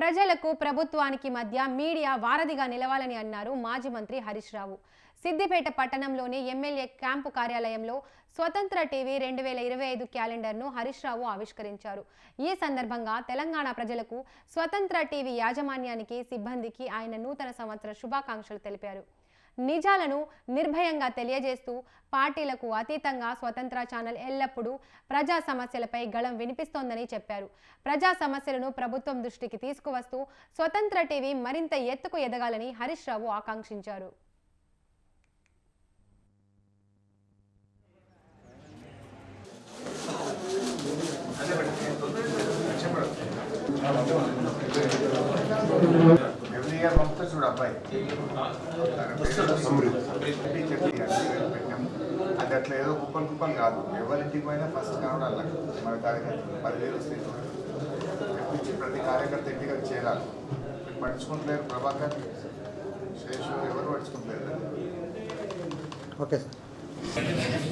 ప్రజలకు ప్రభుత్వానికి మధ్య మీడియా వారధిగా నిలవాలని అన్నారు మాజీ మంత్రి హరీష్ రావు. సిద్దిపేట పట్టణంలోని ఎమ్మెల్యే క్యాంపు కార్యాలయంలో స్వతంత్ర టీవీ రెండు వేల ఇరవై ఐదు క్యాలెండర్ను హరీష్ రావు ఆవిష్కరించారు. ఈ సందర్భంగా తెలంగాణ ప్రజలకు స్వతంత్ర టీవీ యాజమాన్యానికి సిబ్బందికి ఆయన నూతన సంవత్సర శుభాకాంక్షలు తెలిపారు. నిజాలను నిర్భయంగా తెలియజేస్తూ పార్టీలకు అతీతంగా స్వతంత్ర ఛానల్ ఎల్లప్పుడూ ప్రజా సమస్యలపై గళం వినిపిస్తోందని చెప్పారు. ప్రజా సమస్యలను ప్రభుత్వం దృష్టికి తీసుకువస్తూ స్వతంత్ర టీవీ మరింత ఎత్తుకు ఎదగాలని హరీష్ రావు ఆకాంక్షించారు. ఎవ్రీ ఇయర్ పంపుతా చూడు అబ్బాయి పెట్టాము అది అట్లా ఏదో కుప్పలు కుప్పలు కాదు ఎవరింటికి పోయినా ఫస్ట్ కావడం అలా మన కార్యకర్త పదివేలు వస్తాయి తెప్పించి ప్రతి కార్యకర్త ఇంటికి అది చేరాలి పట్టించుకుంటలేరు ప్రభాకర్ శేషు ఎవరు పట్టించుకుంటలేరు ఓకే సార్